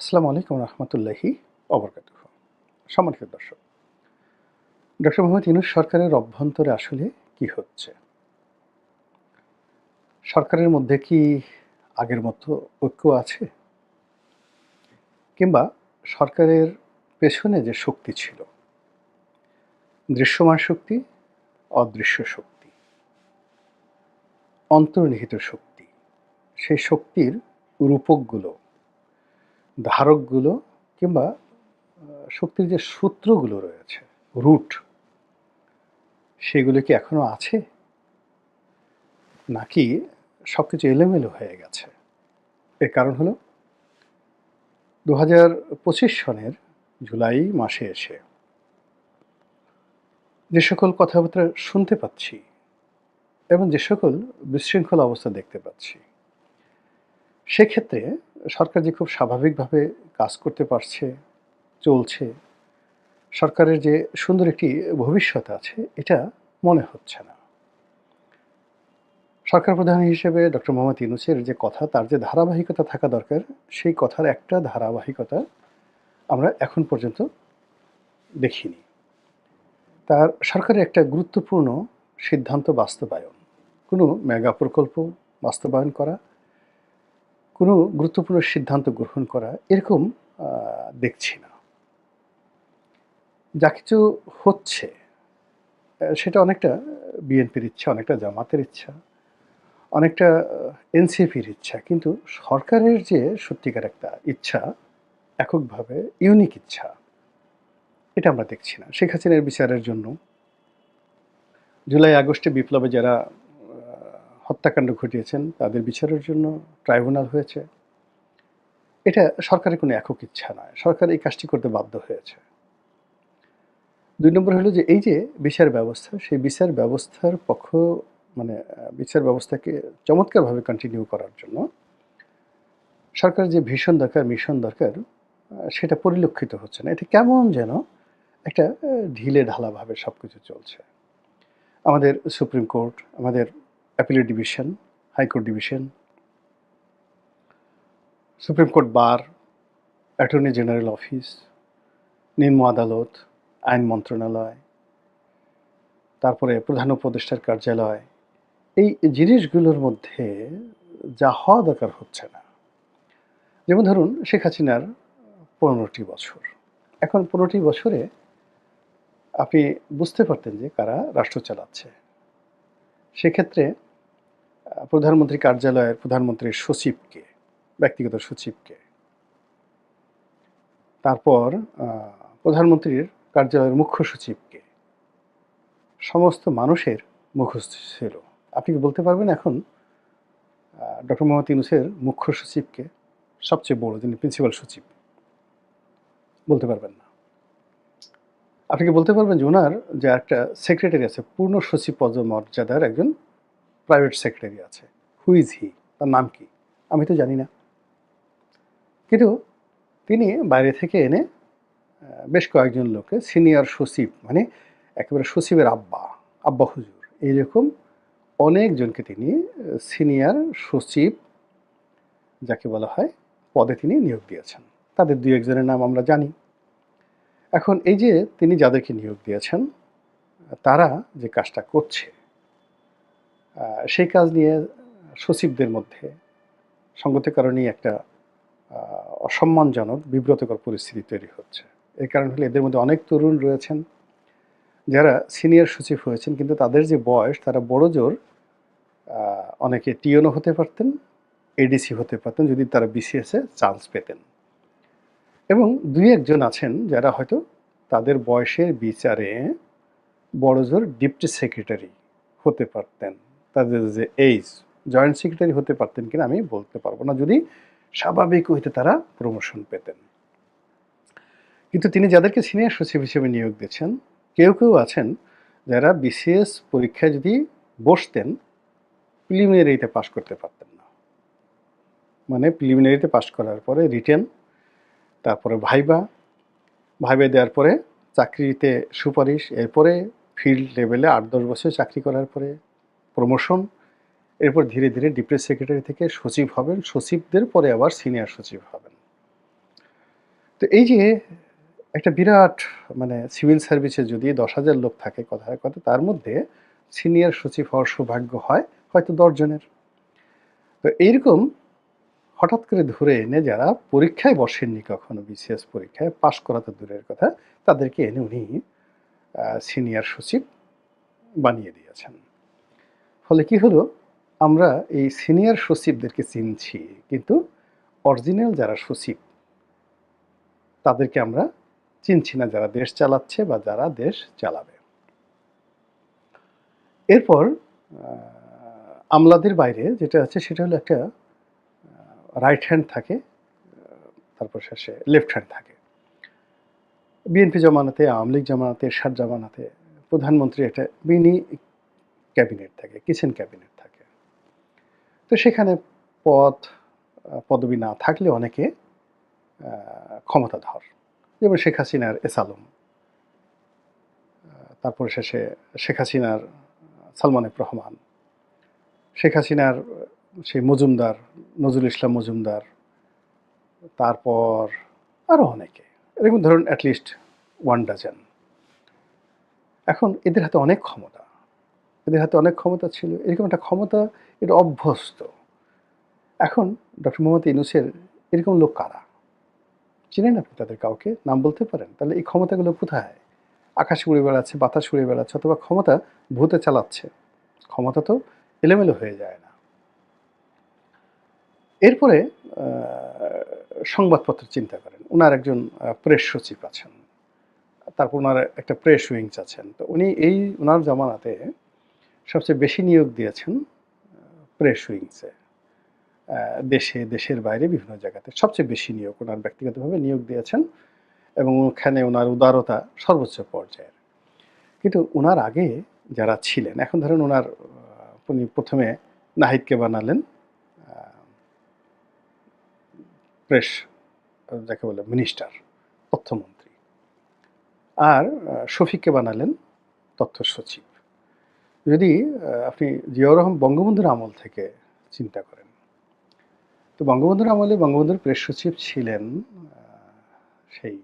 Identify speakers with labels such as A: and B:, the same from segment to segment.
A: আসসালামু আলাইকুম রহমতুল্লাহি অবরকাত সম্মানিত দর্শক, ডক্টর মোহাম্মদ ইউনুস সরকারের অভ্যন্তরে আসলে কি হচ্ছে? সরকারের মধ্যে কি আগের মতো ঐক্য আছে? কিংবা সরকারের পেছনে যে শক্তি ছিল, দৃশ্যমান শক্তি, অদৃশ্য শক্তি, অন্তর্নিহিত শক্তি, সেই শক্তির রূপকগুলো ধারকগুলো কিংবা শক্তির যে সূত্রগুলো রয়েছে রুট সেগুলো কি এখনও আছে? নাকি সব কিছু এলোমেলো হয়ে গেছে? এর কারণ হলো দু হাজার পঁচিশ সনের জুলাই মাসে এসে যে সকল কথাবার্তা শুনতে পাচ্ছি এবং যে সকল বিশৃঙ্খল অবস্থা দেখতে পাচ্ছি, সেক্ষেত্রে সরকার যে খুব স্বাভাবিকভাবে কাজ করতে পারছে, চলছে, সরকারের যে সুন্দর একটি ভবিষ্যৎ আছে, এটা মনে হচ্ছে না। সরকার প্রধান হিসেবে ডক্টর মোহাম্মদ ইউনুসের যে কথা, তার যে ধারাবাহিকতা থাকা দরকার, সেই কথার একটা ধারাবাহিকতা আমরা এখন পর্যন্ত দেখিনি। তার সরকারের একটা গুরুত্বপূর্ণ সিদ্ধান্ত বাস্তবায়ন। কোনো মেগা প্রকল্প বাস্তবায়ন করা কোনো গুরুত্বপূর্ণ সিদ্ধান্ত গ্রহণ করা এরকম দেখছি না। যা কিছু হচ্ছে সেটা অনেকটা বিএনপির ইচ্ছা, অনেকটা জামাতের ইচ্ছা, অনেকটা এনসিপির ইচ্ছা, কিন্তু সরকারের যে সত্যিকার একটা ইচ্ছা, এককভাবে ইউনিক ইচ্ছা, এটা আমরা দেখছি না। শেখ হাসিনার বিচারের জন্য জুলাই, আগস্টে বিপ্লবে যারা হত্যাকাণ্ড ঘটিয়েছেন, তাদের বিচারের জন্য ট্রাইব্যুনাল হয়েছে। এটা সরকারের কোনো একক ইচ্ছা নয়। সরকার এই কাজটি করতে বাধ্য হয়েছে। দুই নম্বর হলো যে, এই যে বিচার ব্যবস্থা, সেই বিচার ব্যবস্থার পক্ষ মানে বিচার ব্যবস্থাকে চমৎকারভাবে কন্টিনিউ করার জন্য সরকারের যে ভীষণ দরকার, মিশন দরকার, সেটা পরিলক্ষিত হচ্ছে না। এটা কেমন যেন একটা ঢিলে ঢালাভাবে সব কিছু চলছে। আমাদের সুপ্রিম কোর্ট, আমাদের appellate division high court division supreme court bar attorney general office নিম্ন আদালত আইন মন্ত্রণালয় তারপরে প্রধান উপদেষ্টার কার্যালয় এই জিনিসগুলোর মধ্যে যা হওয়া দরকার হচ্ছে না। যেমন ধরুন, শেখ হাসিনার পনেরোটি বছর। এখন পনেরোটি বছরে আপনি বুঝতে পারতেন যে কারা রাষ্ট্র চালাচ্ছে। সেক্ষেত্রে প্রধানমন্ত্রী কার্যালয়ের প্রধানমন্ত্রীর সচিবকে, ব্যক্তিগত সচিবকে। তারপর প্রধানমন্ত্রীর কার্যালয়ের মুখ্য সচিবকে। সমস্ত মানুষের মুখস্থ ছিল। আপনি কি বলতে পারবেন এখন? ডক্টর মোহাম্মদ ইউনুসের মুখ্য সচিবকে সবচেয়ে বড়, যিনি প্রিন্সিপাল সচিব। বলতে পারবেন না। আপনি কি বলতে পারবেন যে ওনার যে একটা সেক্রেটারি আছে, পূর্ণ সচিব পদমর্যাদার একজন প্রাইভেট সেক্রেটারি আছে। হু ইজ হি তার নাম কি? আমি তো জানি না। কিন্তু তিনি বাইরে থেকে এনে বেশ কয়েকজন লোককে সিনিয়র সচিব মানে একেবারে সচিবের আব্বা আব্বা হুজুর এইরকম অনেকজনকে তিনি সিনিয়র সচিব যাকে বলা হয়, পদে তিনি নিয়োগ দিয়েছেন। তাদের দুই একজনের নাম আমরা জানি। এখন এই যে তিনি যাদেরকে নিয়োগ দিয়েছেন, তারা যে কাজটা করছে সেই কাজ নিয়ে সচিবদের মধ্যে সঙ্গত কারণেই একটা অসম্মানজনক, বিব্রতকর পরিস্থিতি তৈরি হচ্ছে। এর কারণ হলো এদের মধ্যে অনেক তরুণ রয়েছেন, যারা সিনিয়র সচিব হয়েছেন, কিন্তু তাদের যে বয়স, তারা বড় জোর অনেকে টিওনও হতে পারতেন এডিসি হতে পারতেন, যদি তারা বিসিএসে চান্স পেতেন। এবং দুই একজন আছেন যারা হয়তো তাদের বয়সের বিচারে বড় জোর ডিপটি সেক্রেটারি হতে পারতেন। তাদের যে এইজ জয়েন্ট সেক্রেটারি হতে পারতেন কিনা আমি বলতে পারব না। যদি স্বাভাবিক হইতে তারা প্রমোশন পেতেন। কিন্তু তিনি যাদেরকে সিনিয়র সচিব হিসেবে নিয়োগ দিয়েছেন, কেউ কেউ আছেন যারা বিসিএস পরীক্ষায় যদি বসতেন প্রিলিমিনারিতে পাশ করতে পারতেন না। মানে প্রিলিমিনারিতে পাশ করার পরে রিটেন তারপরে ভাইবা ভাইবা দেওয়ার পরে চাকরিতে সুপারিশ, এরপরে ফিল্ড লেভেলে আট দশ বছর চাকরি করার পরে প্রমোশন এরপর ধীরে ধীরে ডিপ্রেস সেক্রেটারি থেকে সচিব হবেন, সচিবদের পরে আবার সিনিয়র সচিব হবেন। তো এই যে একটা বিরাট মানে সিভিল সার্ভিসে যদি দশ হাজার লোক থাকে কথায় কথা তার মধ্যে সিনিয়র সচিব হওয়ার সৌভাগ্য হয় হয়তো দশজনের তো এইরকম হঠাৎ করে ধরে এনে যারা পরীক্ষায় বসেননি কখনো বিসিএস পরীক্ষায় পাশ করা তো দূরের কথা, তাদেরকে এনে উনি সিনিয়র সচিব বানিয়ে দিয়েছেন। ফলে কি হলো? আমরা এই সিনিয়র সচিবদেরকে চিনছি, কিন্তু অরিজিনাল যারা সচিব, তাদেরকে আমরা চিনছি না যারা দেশ চালাচ্ছে বা যারা দেশ চালাবে। এরপর আমলাদের বাইরে যেটা আছে সেটা হলো একটা রাইট হ্যান্ড থাকে তারপর শেষে লেফট হ্যান্ড থাকে। বিএনপি জমানাতে, আওয়ামী লীগ জমানাতে, এরশাদ জমানাতে প্রধানমন্ত্রী একটা মিনি ক্যাবিনেট থাকে, কিচেন ক্যাবিনেট থাকে। তো সেখানে পদ পদবি না থাকলে অনেকে ক্ষমতাধর। যেমন শেখ হাসিনার এস আলম। তারপর শেষে শেখ হাসিনার সালমান রহমান। শেখ হাসিনার সেই মজুমদার, নজরুল ইসলাম মজুমদার। তারপর আরও অনেকে। এরকম ধরুন অ্যাটলিস্ট ওয়ান ডাজন এখন এদের হাতে অনেক ক্ষমতা। এদের হাতে অনেক ক্ষমতা ছিল। এরকম একটা ক্ষমতা এটা অভ্যস্ত। এখন ডক্টর মোহাম্মদ ইনুসের এরকম লোক কারা? চিনেন আপনি তাদের কাউকে? নাম বলতে পারেন? তাহলে এই ক্ষমতাগুলো কোথায়? আকাশ উড়ে বেড়াচ্ছে, বাতাস উড়ে বেড়াচ্ছে, অথবা ক্ষমতা ভূতে চালাচ্ছে। ক্ষমতা তো এলোমেলো হয়ে যায় না। এরপরে সংবাদপত্র চিন্তা করেন। ওনার একজন প্রেস সচিব আছেন। তারপর ওনার একটা প্রেস উইংস আছেন। তো উনি এই ওনার জমানাতে সবচেয়ে বেশি নিয়োগ দিয়েছেন প্রেস উইংসে দেশে, দেশের বাইরে বিভিন্ন জায়গাতে সবচেয়ে বেশি নিয়োগ ওনার ব্যক্তিগতভাবে নিয়োগ দিয়েছেন এবং ওখানে ওনার উদারতা সর্বোচ্চ পর্যায়ের। কিন্তু ওনার আগে যারা ছিলেন, এখন ধরেন ওনার উনি প্রথমে নাহিদকে বানালেন প্রেস যাকে বলে মিনিস্টার তথ্যমন্ত্রী। আর শফিককে বানালেন তথ্য সচিব। যদি আপনি জিয়াউর রহমান বঙ্গবন্ধুর আমল থেকে চিন্তা করেন, তো বঙ্গবন্ধুর আমলে বঙ্গবন্ধুর প্রেস সচিব ছিলেন সেই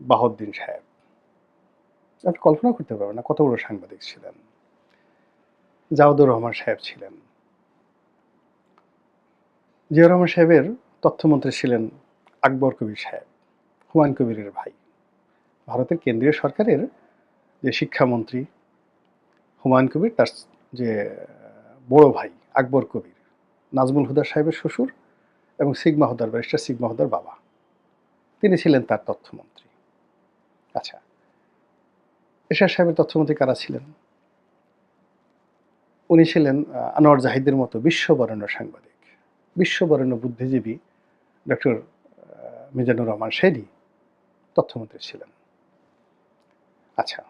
A: বাহদ্দিন সাহেব। আপনি কল্পনা করতে পারবেন না কত বড় সাংবাদিক ছিলেন। জাউদুর রহমান সাহেব ছিলেন। জিয়াউর রহমান সাহেবের তথ্যমন্ত্রী ছিলেন আকবর কবির সাহেব, হুমায়ুন কবিরের ভাই। ভারতের কেন্দ্রীয় সরকারের যে শিক্ষামন্ত্রী হুমায়ুন কবির, তার যে, বড় ভাই আকবর কবির, নাজমুল হুদার সাহেবের শ্বশুর এবং সিগমা হুদার ব্যারিস্টার সিগমা হুদার বাবা। তিনি ছিলেন তার তথ্যমন্ত্রী। আচ্ছা এরশাদ সাহেবের তথ্যমন্ত্রী কারা ছিলেন? উনি ছিলেন আনোয়ার জাহিদের মতো বিশ্ববরেণ্য সাংবাদিক, বিশ্ববরেণ্য বুদ্ধিজীবী ডক্টর মিজানুর রহমান শেরি তথ্যমন্ত্রী ছিলেন। আচ্ছা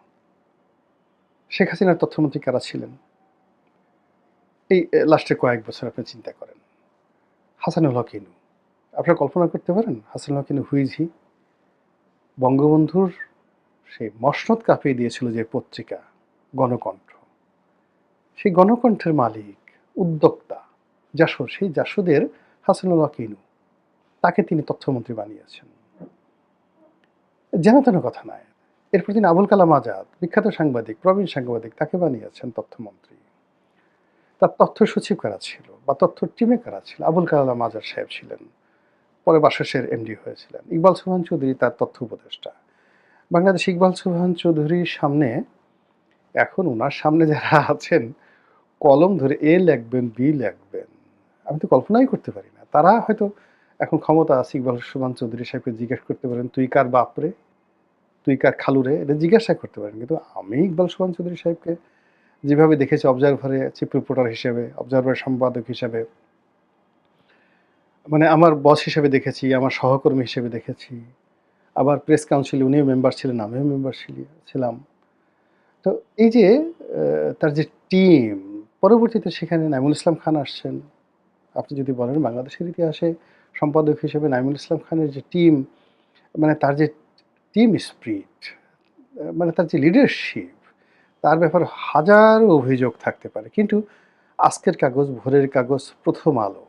A: শেখ হাসিনার তথ্যমন্ত্রী কারা ছিলেন? এই লাস্টের কয়েক বছর আপনি চিন্তা করেন। হাসানুল হক ইনু। আপনারা কল্পনা করতে পারেন, হাসানুল হক ইনু হুইজি বঙ্গবন্ধুর সেই মসনদ কাঁপিয়ে দিয়েছিল যে পত্রিকা, গণকণ্ঠ। সেই গণকণ্ঠের মালিক, উদ্যোক্তা জাসদ সেই জাসদের হাসানুল হক ইনু। তাকে তিনি তথ্যমন্ত্রী বানিয়েছেন। যেন তেন কথা নয় এরপর তিনি আবুল কালাম আজাদ, বিখ্যাত সাংবাদিক, প্রবীণ সাংবাদিক, তাকে বানিয়েছেন তথ্যমন্ত্রী। তার তথ্য সচিব কারা ছিল বা তথ্য টিমে কারা ছিল? আবুল কালাম আজাদ সাহেব ছিলেন, পরে বাসসের এমডি হয়েছিলেন। ইকবাল সুবহান চৌধুরী তার তথ্য উপদেষ্টা। বাংলাদেশ ইকবাল সুবহান চৌধুরীর সামনে, এখন ওনার সামনে যারা আছেন, কলম ধরে এ লিখবেন, বি লিখবেন। আমি তো কল্পনাই করতে পারি না। তারা হয়তো এখন ক্ষমতা আছে ইকবাল সুবহান চৌধুরী সাহেবকে জিজ্ঞেস করতে পারেন, তুই কার বাপরে তুই কার খালুরে এটা জিজ্ঞাসা করতে পারেন। কিন্তু আমি ইকবাল সুবহান চৌধুরী সাহেবকে যেভাবে দেখেছি অবজারভারে চিফ রিপোর্টার হিসেবে অবজারভার সম্পাদক হিসেবে মানে আমার বস হিসেবে দেখেছি, আমার সহকর্মী হিসেবে দেখেছি, আবার প্রেস কাউন্সিলে উনিও মেম্বার ছিলেন, আমিও মেম্বার ছিলাম। তো এই যে তার যে টিম পরবর্তীতে সেখানে নাইমুল ইসলাম খান আসছেন। আপনি যদি বলেন বাংলাদেশের ইতিহাসে সম্পাদক হিসেবে নাইমুল ইসলাম খানের যে টিম মানে তার যে টিম স্পিরিট মানে তার যে লিডারশিপ তার ব্যাপারে হাজারো অভিযোগ থাকতে পারে। কিন্তু আজকের কাগজ, ভোরের কাগজ, প্রথম আলো,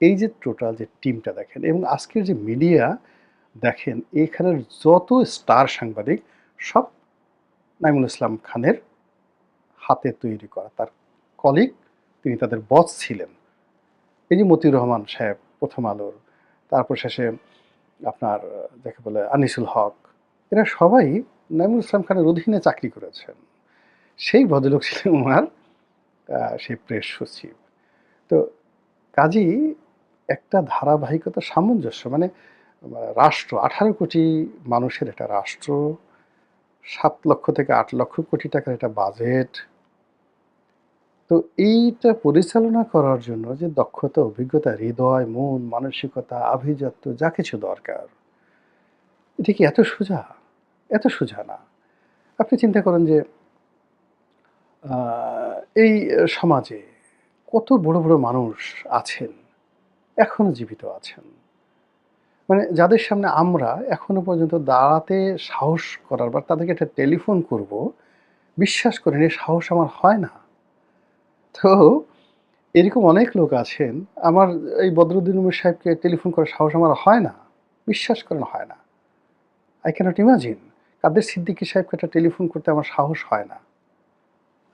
A: এই যে টোটাল যে টিমটা দেখেন এবং আজকের যে মিডিয়া দেখেন, এখানের যত স্টার সাংবাদিক, সব নাইমুল ইসলাম খানের হাতে তৈরি করা, তার কলিগ তিনি তাদের বস ছিলেন। এই যে মতিউর রহমান সাহেব, প্রথম আলোর, তারপর শেষে আপনার, যাকে বলে আনিসুল হক এরা সবাই নাইমুল ইসলাম খানের অধীনে চাকরি করেছেন। সেই ভদ্রলোক ছিলেন আহ, সেই প্রেস সচিব। তো কাজেই একটা ধারাবাহিকতা সামঞ্জস্য মানে রাষ্ট্র আঠারো কোটি মানুষের একটা রাষ্ট্র সাত লক্ষ থেকে আট লক্ষ কোটি টাকার একটা বাজেট। তো এইটা পরিচালনা করার জন্য যে দক্ষতা অভিজ্ঞতা হৃদয় মন মানসিকতা আভিজাত্য যা কিছু দরকার এটা কি এত সোজা? এত সোজা না। আপনি চিন্তা করেন যে এই সমাজে কত বড় বড় মানুষ আছেন, এখনও জীবিত আছেন। মানে যাদের সামনে আমরা এখনও পর্যন্ত দাঁড়াতে সাহস করার বা তাদেরকে একটা টেলিফোন করব, বিশ্বাস করেন এই সাহস আমার হয় না। তো এরকম অনেক লোক আছেন, আমার এই বদরুদ্দিন উমের সাহেবকে টেলিফোন করার সাহস আমার হয় না, বিশ্বাস করেন হয় না। I cannot imagine Kader Siddiqui সাহেবকে একটা টেলিফোন করতে আমার সাহস হয় না।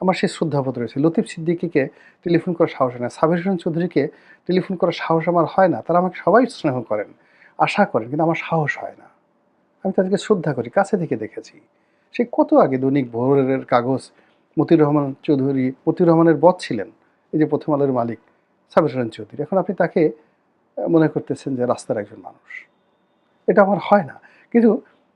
A: আমার সেই শ্রদ্ধাবোধ রয়েছে। লতিফ সিদ্দিকিকে টেলিফোন করার সাহস হয় না। সাবির হোসেন চৌধুরীকে টেলিফোন করার সাহস আমার হয় না। তারা আমাকে সবাই স্নেহ করেন, আশা করেন, কিন্তু আমার সাহস হয় না। আমি তাদেরকে শ্রদ্ধা করি, কাছে থেকে দেখেছি। সে কত আগে দৈনিক ভোরের কাগজ মতিউর রহমান চৌধুরী, মতিউর রহমানের বধ ছিলেন, এই যে প্রথম আলোর মালিক সাবির হোসেন চৌধুরী। এখন আপনি তাকে মনে করতেছেন যে রাস্তার একজন মানুষ। এটা আমার হয় না। কিন্তু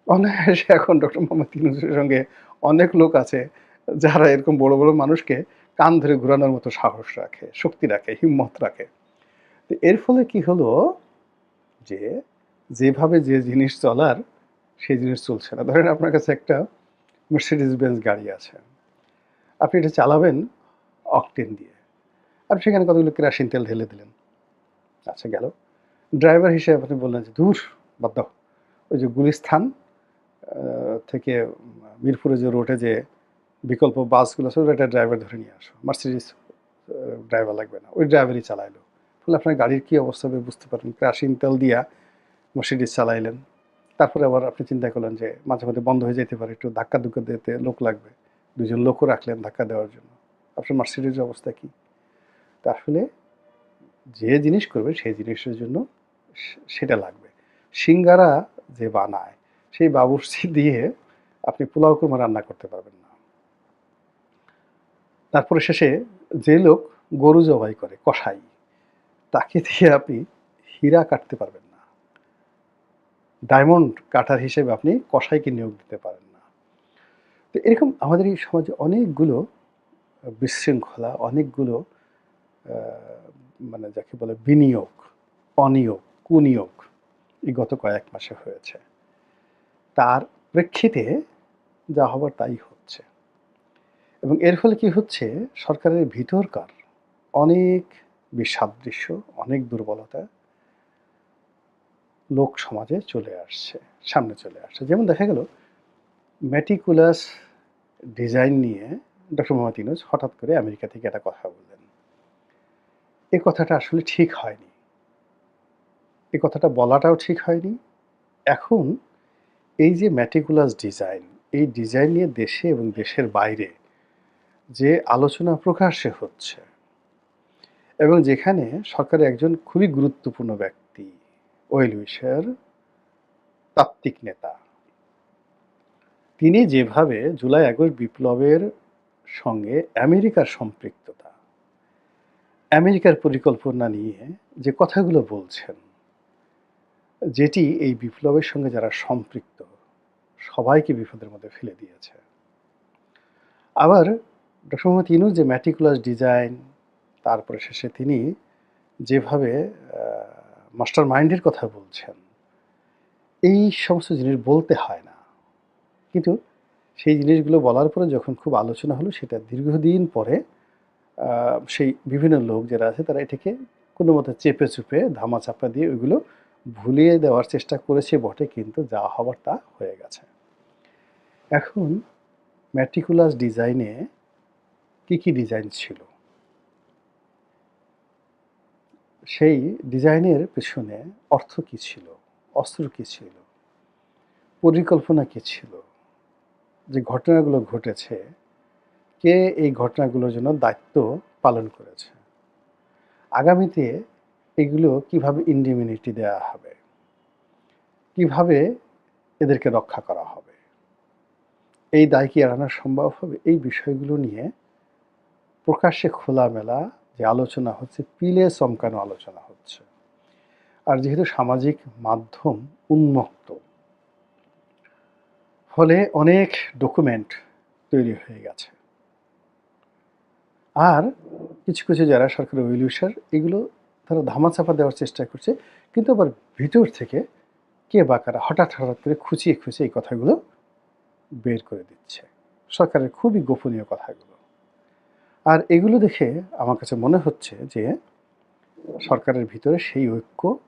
A: অনায়াসে এখন ডক্টর মোহাম্মদ ইউনুসের সঙ্গে অনেক লোক আছে যারা এরকম বড় বড় মানুষকে কান ধরে ঘোরানোর মতো সাহস রাখে, শক্তি রাখে, হিম্মত রাখে। তো এর ফলে কি হলো যে যেভাবে যে জিনিস চলার, সেই জিনিস চলছে না। ধরেন আপনার কাছে একটা মার্সিডিজ বেঞ্জ গাড়ি আছে। আপনি এটা চালাবেন অকটেন দিয়ে। আপনি সেখানে কতগুলো কেরাসিন তেল ঢেলে দিলেন? আচ্ছা গেল। ড্রাইভার হিসেবে আপনি বললেন যে, দূর, বাদ দাও। ওই যে গুলিস্থান থেকে মিরপুরে যে রোডে যে বিকল্প বাসগুলো আছে, ওটা একটা ড্রাইভার ধরে নিয়ে আসো। মার্সিডিস ড্রাইভার লাগবে না। ওই ড্রাইভারই চালাইলো। ফলে আপনার গাড়ির কী অবস্থা হবে বুঝতে পারেন ক্রাশিং তেল দিয়া মার্সিডিস চালাইলেন। তারপরে আবার আপনি চিন্তা করলেন যে মাঝে মাঝে বন্ধ হয়ে যেতে পারে, একটু ধাক্কা ধুক্কা দিতে লোক লাগবে। দুজন লোকও রাখলেন ধাক্কা দেওয়ার জন্য। আপনার মার্সিডিসের অবস্থা কী? তা আসলে যে জিনিস করবে, সেই জিনিসের জন্য সেটা লাগবে। সিঙ্গারা যে বানায় সেই বাবুর্চি দিয়ে আপনি পোলাও কুরমা রান্না করতে পারবেন না। তারপরে শেষে যে লোক গরু জবাই করে কষাই তাকে দিয়ে আপনি হীরা কাটতে পারবেন না। ডায়মন্ড কাটার হিসেবে আপনি কষাইকে নিয়োগ দিতে পারেন না। তো এরকম আমাদের এই সমাজে অনেকগুলো বিশৃঙ্খলা, অনেকগুলো মানে যাকে বলে বিনিয়োগ, অনিয়োগ, কুনিয়োগ এই গত কয়েক মাসে হয়েছে। তার প্রেক্ষিতে যা হবার তাই হচ্ছে। এবং এর ফলে কি হচ্ছে? সরকারের ভিতরকার অনেক বিসাদৃশ্য অনেক দুর্বলতা লোক সমাজে চলে আসছে, সামনে চলে আসছে। যেমন দেখা গেল ম্যাটিকুলাস ডিজাইন নিয়ে ডক্টর মোহাম্মদ ইউনুস হঠাৎ করে আমেরিকা থেকে একটা কথা বললেন। এ কথাটা আসলে ঠিক হয়নি। এ কথাটা বলাটাও ঠিক হয়নি। এখন এই যে ম্যাটিকুলাস ডিজাইন এই ডিজাইন নিয়ে দেশে এবং দেশের বাইরে যে আলোচনা প্রকাশ্যে হচ্ছে এবং যেখানে সরকারের একজন খুবই গুরুত্বপূর্ণ ব্যক্তি, ওয়েল উইশার, তাত্ত্বিক নেতা, তিনি যেভাবে জুলাই আগস্ট বিপ্লবের সঙ্গে আমেরিকার সম্পৃক্ততা, আমেরিকার পরিকল্পনা নিয়ে যে কথাগুলো বলছেন যেটি এই বিপ্লবের সঙ্গে যারা সম্পৃক্ত, সবাইকে বিপদের মধ্যে ফেলে দিয়েছে। আবার ডক্টর মোহাম্মদ ইনুস যে ম্যাটিকুলাস ডিজাইন তারপরে শেষে তিনি যেভাবে মাস্টার মাইন্ডের কথা বলছেন, এই সমস্ত জিনিস বলতে হয় না। কিন্তু সেই জিনিসগুলো বলার পরে যখন খুব আলোচনা হলো, সেটা দীর্ঘদিন পরে সেই বিভিন্ন লোক যারা আছে, তারা এটাকে কোনো মতো চেপে চুপে ধামা চাপা দিয়ে ওইগুলো ভুলিয়ে দেওয়ার চেষ্টা করেছে বটে, কিন্তু যা হবার তা হয়ে গেছে। এখন ম্যাট্রিকুলাস ডিজাইনে কি কি ডিজাইন ছিল? সেই ডিজাইনের পেছনে অর্থ কি ছিল? অস্ত্র কি ছিল? পরিকল্পনা কি ছিল? যে ঘটনাগুলো ঘটেছে, কে এই ঘটনাগুলোর জন্য দায়িত্ব পালন করেছে? আগামীতে এগুলো কীভাবে ইন্ডিমিউনিটি দেওয়া হবে? কীভাবে এদেরকে রক্ষা করা হবে? এই দায় কি এড়ানো সম্ভব হবে? এই বিষয়গুলো নিয়ে প্রকাশ্যে খোলামেলা যে আলোচনা হচ্ছে, পিলে চমকানো আলোচনা হচ্ছে। আর যেহেতু সামাজিক মাধ্যম উন্মুক্ত, ফলে অনেক ডকুমেন্ট তৈরি হয়ে গেছে। আর কিছু কিছু যারা সরকারি ওয়েলিউসার এগুলো তারা ধামাচাপা দেওয়ার চেষ্টা করছে। কিন্তু আবার ভিতর থেকে কে বা কারা হঠাৎ হঠাৎ করে খুঁচিয়ে খুঁচিয়ে এই কথাগুলো বের করে দিচ্ছে। সরকারের খুবই গোপনীয় কথাগুলো। আর এগুলো দেখে আমার কাছে মনে হচ্ছে যে সরকারের ভিতরে সেই ঐক্য,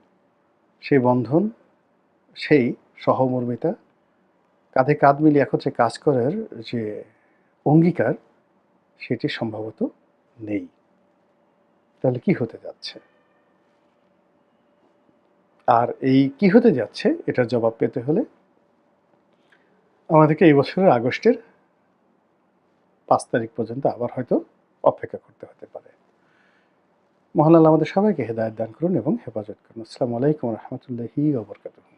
A: সেই বন্ধন, সেই সহমর্মিতা, কাঁধে কাঁধ মিলিয়ে একত্রে কাজ করার যে অঙ্গীকার, সেটি সম্ভবত নেই। তাহলে কি হতে যাচ্ছে? আর এই কি হতে যাচ্ছে? এটার জবাব পেতে হলে আমাদেরকে এই বছরের আগস্টের পাঁচ তারিখ পর্যন্ত আবার হয়তো অপেক্ষা করতে হতে পারে। মহান আল্লাহ আমাদের সবাইকে হেদায়ত দান করুন এবং হেফাজত করুন। আসসালামু আলাইকুম রহমতুল্লাহি ওবরকাতুহ